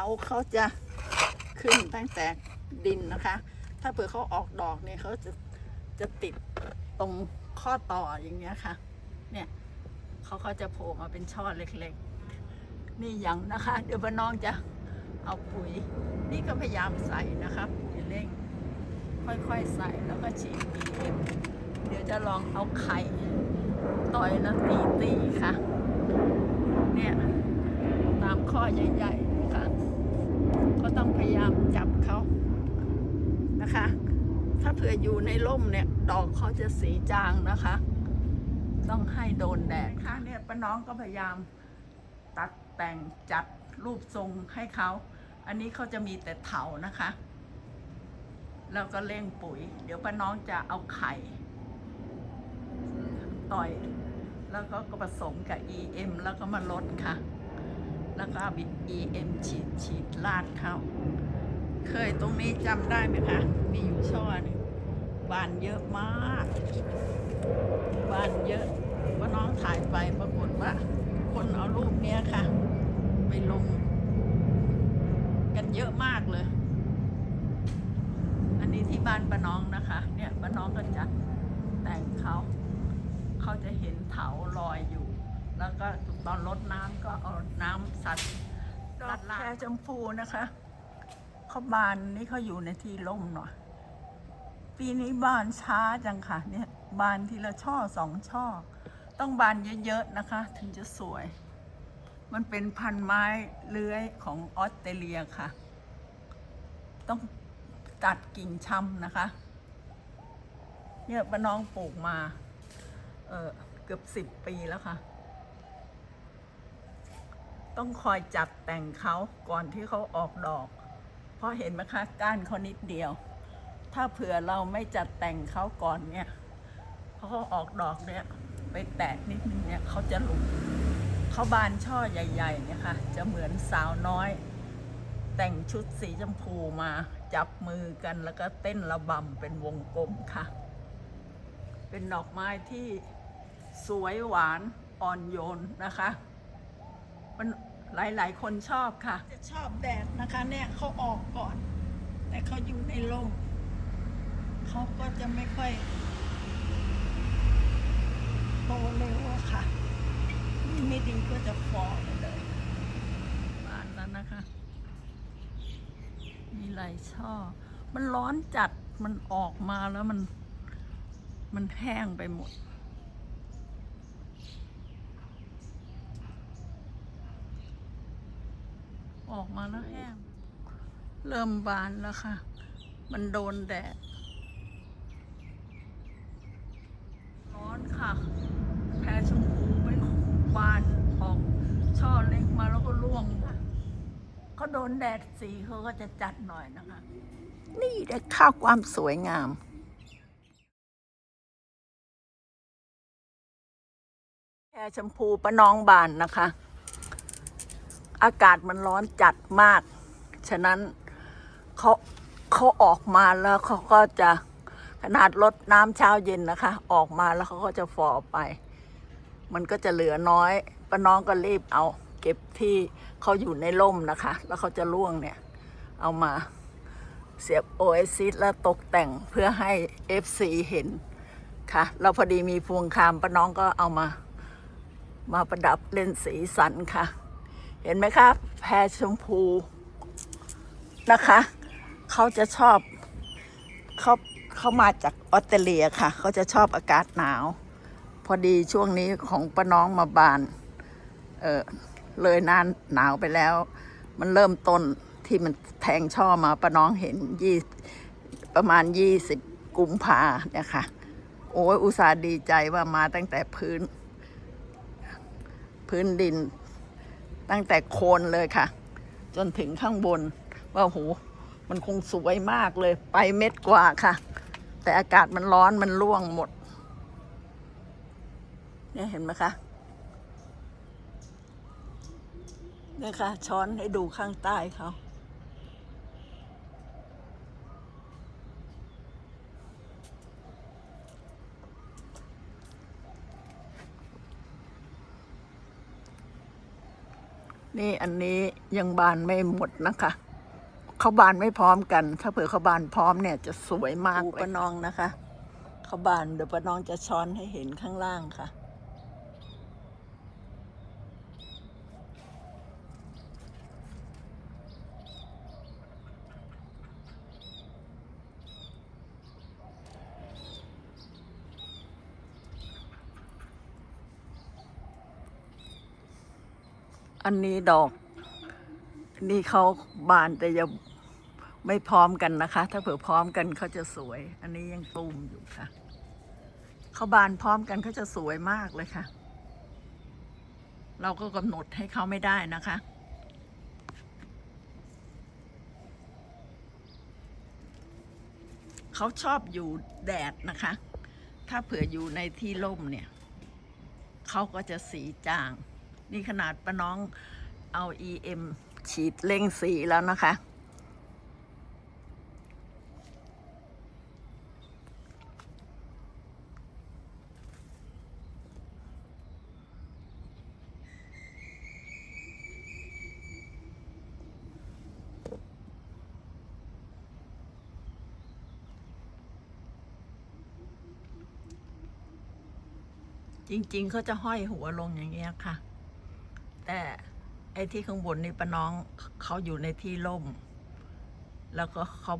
เขาเขาจะขึ้นตั้งแต่ดินนะคะ ถ้าเผื่อเขาออกดอกเนี่ยเขาจะจะติดตรงข้อต่ออย่างเงี้ยค่ะ เนี่ยเขาเขาจะโผล่มาเป็นช่อเล็กๆ นี่ยังนะคะ เดี๋ยวน้องจะเอาปุ๋ย นี่ก็พยายามใส่นะคะ ปุ๋ยเร่ง ค่อยๆใส่แล้วก็ฉีด PM เดี๋ยวจะลองเอาไข่ต่อยแล้วตีตีๆค่ะ เนี่ย ตามข้อใหญ่ๆ ก็ต้องพยายามจับเขานะคะ ถ้าเผื่ออยู่ในร่มเนี่ย ดอกเขาจะสีจางนะคะ ต้องให้โดนแดดค่ะเนี่ยป้าน้องก็พยายามตัดแต่งจัดรูปทรงให้เขา อันนี้เขาจะมีแต่เถานะคะ แล้วก็เร่งปุ๋ย เดี๋ยวป้าน้องจะเอาไข่ ต่อย แล้วก็ผสมกับ EM แล้วก็มาลดค่ะ แล้วก็เอา EM ฉีดฉีดลาดเข้าเคยตรงนี้จำได้ไหมคะ มีอยู่ช่อหนึงบานเยอะมาก บานเยอะว่าน้องถ่ายไปปรากฏว่า คนเอารูปเนี้ยค่ะ ไปลง กันเยอะมากเลย อันนี้ที่บ้านป้าน้องนะคะ เนี่ยป้าน้องก็จัดแต่งเขา เขาจะเห็นเถาลอยอยู่ แล้วก็ตอนรดน้ำก็เอาน้ำสัดดอกแครชมพูนะคะเขาบานนี่เขาอยู่ในที่ร่มหน่อย ปีนี้บานช้าจังค่ะ เนี่ยบานทีละช่อสองช่อ ต้องบานเยอะๆนะคะ ถึงจะสวย มันเป็นพันไม้เลื้อยของออสเตรเลียค่ะ ต้องตัดกิ่งช่ำนะคะ เนี่ยป้าน้องปลูกมา เออเกือบสิบปีแล้วค่ะ ต้องคอยจัดแต่งเขาก่อนที่เขาออกดอก เพราะเห็นไหมคะก้านเขานิดเดียว ถ้าเผื่อเราไม่จัดแต่งเขาก่อนเนี่ยพอเขาออกดอกเนี่ยไปแตะนิดนึงเนี่ยเขาจะหลุดเขาบานช่อใหญ่ๆเนี่ยค่ะ จะเหมือนสาวน้อย แต่งชุดสีชมพูมาจับมือกันแล้วก็เต้นระบำเป็นวงกลมค่ะ เป็นดอกไม้ที่สวยหวานอ่อนโยนนะคะ มันหลายๆคนชอบค่ะ จะชอบแดดนะคะเนี่ยเขาออกก่อน แต่เขาอยู่ในร่มเขาก็จะไม่ค่อยโตเร็วอะค่ะนี่ไม่ดีก็จะฟอไปเลยบานแล้วนะคะ มีหลายช่อ มันร้อนจัดมันออกมาแล้วมัน มันแห้งไปหมด ออกมาแล้วแห้ง เริ่มบานแล้วค่ะ มันโดนแดด ร้อนค่ะ แพรชมพูไม่บานออกช่อเล็กมาแล้วก็ร่วงหมดเขาโดนแดดสีเขาก็จะจัดหน่อยนะคะ นี่ได้ค่าความสวยงามแพรชมพูประนองบานนะคะ อากาศมันร้อนจัดมาก ฉะนั้นเขาเขาออกมาแล้วเขาก็จะขนาดลดน้ำเช้าเย็นนะคะ ออกมาแล้วเขาก็จะฝ่อไป มันก็จะเหลือน้อยป้าน้องก็รีบเอาเก็บที่เขาอยู่ในร่มนะคะ แล้วเขาจะร่วงเนี่ย เอามาเสียบโอเอซิสแล้วตกแต่งเพื่อให้ FC เห็นค่ะแล้วพอดีมีพวงคามป้าน้องก็เอามา มาประดับเล่นสีสันค่ะ เห็นไหมคะแพรชมพูนะคะ เขาจะชอบเขาเขามาจากออสเตรเลียค่ะ เขาจะชอบอากาศหนาว พอดีช่วงนี้ของป้าน้องมาบาน เออเลยนานหนาวไปแล้ว มันเริ่มต้นที่มันแทงช่อมาป้าน้องเห็นยี่ประมาณยี่สิบกุมภาเนี่ยค่ะ โอ้ยอุตส่าห์ดีใจว่ามาตั้งแต่พื้น พื้นดิน ตั้งแต่โคนเลยค่ะ จนถึงข้างบน ว่าโหมันคงสวยมากเลย ไปเม็ดกว่าค่ะ แต่อากาศมันร้อนมันร่วงหมด เนี่ยเห็นไหมคะเนี่ยค่ะ ช้อนให้ดูข้างใต้เขา นี่อันนี้ยังบานไม่หมดนะคะเขาบานไม่พร้อมกัน ถ้าเผื่อเขาบานพร้อมเนี่ยจะสวยมากเลยปะนองนะคะเขาบานเดี๋ยวปะนองจะช้อนให้เห็นข้างล่างค่ะ อันนี้ดอก นี่เขาบานแต่ยังไม่พร้อมกันนะคะ ถ้าเผื่อพร้อมกันเขาจะสวย อันนี้ยังตูมอยู่ค่ะ เขาบานพร้อมกันเขาจะสวยมากเลยค่ะ เราก็กำหนดให้เขาไม่ได้นะคะเขาชอบอยู่แดดนะคะ ถ้าเผื่ออยู่ในที่ร่มเนี่ย เขาก็จะสีจาง นี่ขนาดป้าน้องเอา EM ฉีดเล่งสีแล้วนะคะ จริงๆเขาจะห้อยหัวลงอย่างเงี้ยค่ะ แต่ไอ้ที่ข้างบนนี่ป้าน้องเขาอยู่ในที่ร่ม แล้วก็เขา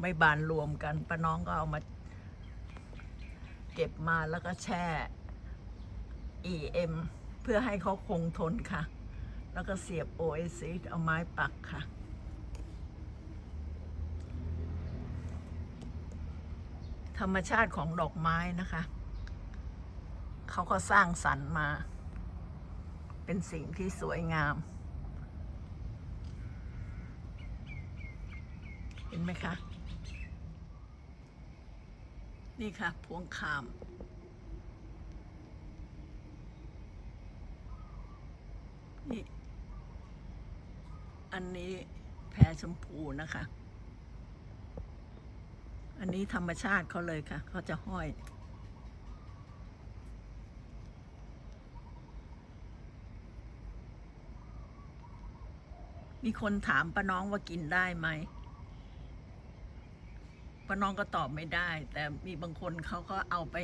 ไม่บานรวมกันป้าน้องก็เอามาเก็บมาแล้วก็แช่ EM เพื่อให้เขาคงทนค่ะ แล้วก็เสียบ OSC เอาไม้ปักค่ะ ธรรมชาติของดอกไม้นะคะ เขาก็สร้างสรรค์มา เป็นสิ่งที่สวยงาม เห็นไหมคะ นี่ค่ะ พวงคามนี่อันนี้แพรชมพูนะคะ อันนี้ธรรมชาติเขาเลยค่ะ เขาจะห้อย มีคนถามป้าน้องว่ากินได้ไหมป้าน้องก็ตอบไม่ได้ แต่มีบางคนเขาก็เอาไป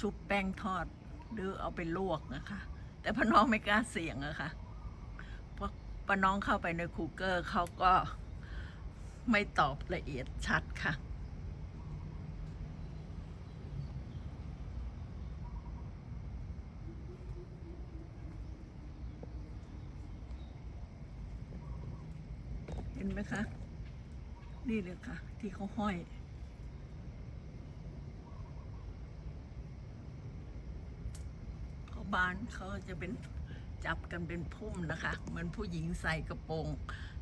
ชุบแป้งทอด หรือเอาไปลวกนะคะ แต่ป้าน้องไม่กล้าเสี่ยงอะค่ะเพราะป้าน้องเข้าไปในคูเกอร์เขาก็ไม่ตอบละเอียดชัดค่ะ ห็นไหมคะ นี่เลยค่ะ ที่เขาห้อย เขาบานเขาจะเป็นจับกันเป็นพุ่มนะคะ เหมือนผู้หญิงใส่กระโปรง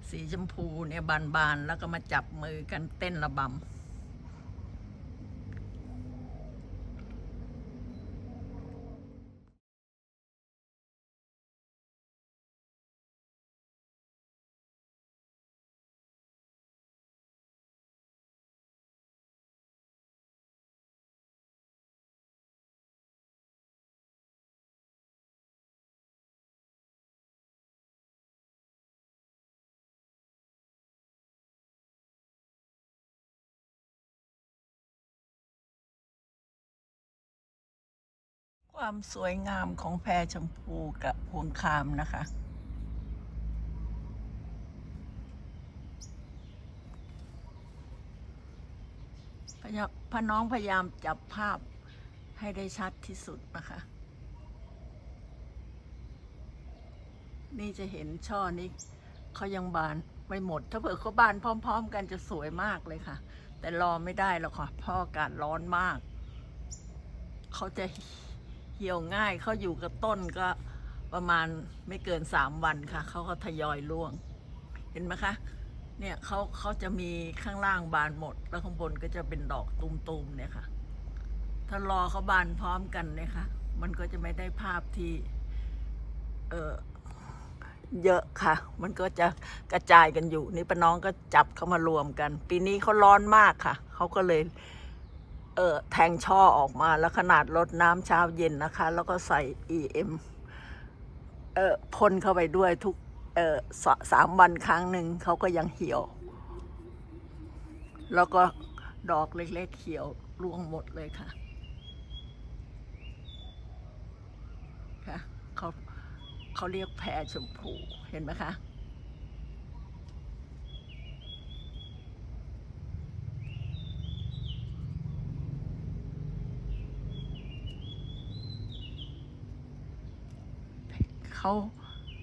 สีชมพูเนี่ยบานๆ แล้วก็มาจับมือกันเต้นระบำ ความสวยงามของแพรชมพูกับพวงคามนะคะพพน้องพยายามจับภาพให้ได้ชัดที่สุดนะคะ นี่จะเห็นช่อนี้เขายังบานไม่หมด ถ้าเผื่อเขาบานพร้อม ๆ กันจะสวยมากเลยค่ะ แต่รอไม่ได้หรอกค่ะเพราะอากาศร้อนมาก เขาจะ เหี่ยวง่ายเขาอยู่กับต้นก็ประมาณไม่เกินสามวันค่ะ เขาก็ทยอยร่วง เห็นไหมคะ เนี่ยเขาเขาจะมีข้างล่างบานหมด แล้วข้างบนก็จะเป็นดอกตุมๆเนี่ยค่ะ ถ้ารอเขาบานพร้อมกันเนี่ยค่ะ มันก็จะไม่ได้ภาพที่ เออเยอะค่ะ มันก็จะกระจายกันอยู่ นี่ป้าน้องก็จับเขามารวมกัน ปีนี้เขาร้อนมากค่ะ เขาก็เลย เออแทงช่อออกมาแล้วขนาดลดน้ำเช้าเย็นนะคะ แล้วก็ใส่ EM เอ่อพ่นเข้าไปด้วยทุกเอเอสสามวันครั้งหนึ่งเขาก็ยังเหี่ยว แล้วก็ดอกเล็กๆเขียวร่วงหมดเลยค่ะค่ะเขาเขาเรียกแพรชมพูเห็นไหมคะ เขา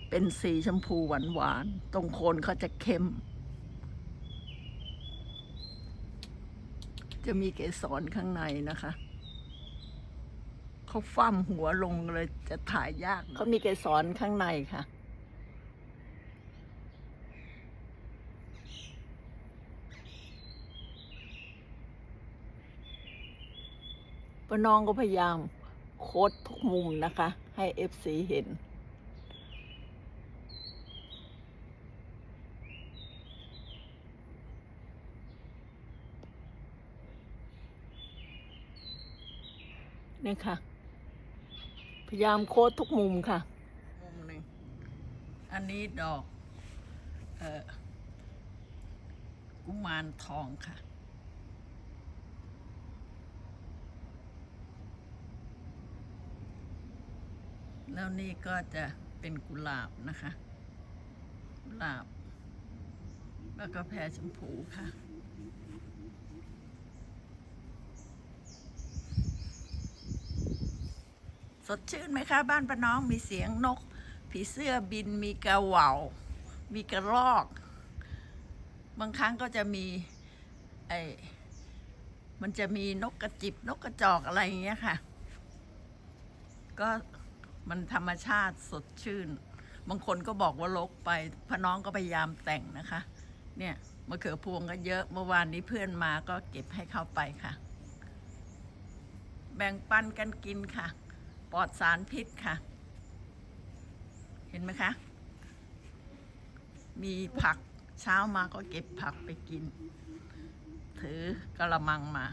เป็นสีชมพูหวานๆตรงโคนเขาจะเข้ม จะมีเกสรข้างในนะคะเขาฟั่มหัวลงเลยจะถ่ายยากเขามีเกสรข้างในค่ะป้าน้องก็พยายามโคดทุกมุมนะคะ ให้เอฟซีเห็น นี่ค่ะ พยายามโค้ดทุกมุมค่ะ มุมหนึ่งอันนี้ดอก เออกุมารทองค่ะ แล้วนี่ก็จะเป็นกุหลาบนะคะ กุหลาบ แล้วก็แพรชมพูค่ะ สดชื่นไหมคะบ้านป้าน้องมีเสียงนก ผีเสื้อบินมีกระเหว่ามีกระรอก บางครั้งก็จะมีไอ้มันจะมีนกกระจิบนกกระจอกอะไรอย่างเงี้ยค่ะ ก็มันธรรมชาติสดชื่น บางคนก็บอกว่าลกไปพอน้องก็พยายามแต่งนะคะ เนี่ยมะเขือพวงก็เยอะเมื่อวานนี้เพื่อนมาก็เก็บให้เข้าไปค่ะ แบ่งปันกันกินค่ะ ปลอดสารพิษค่ะ เห็นไหมคะ มีผักเช้ามาก็เก็บผักไปกิน ถือกระมังมา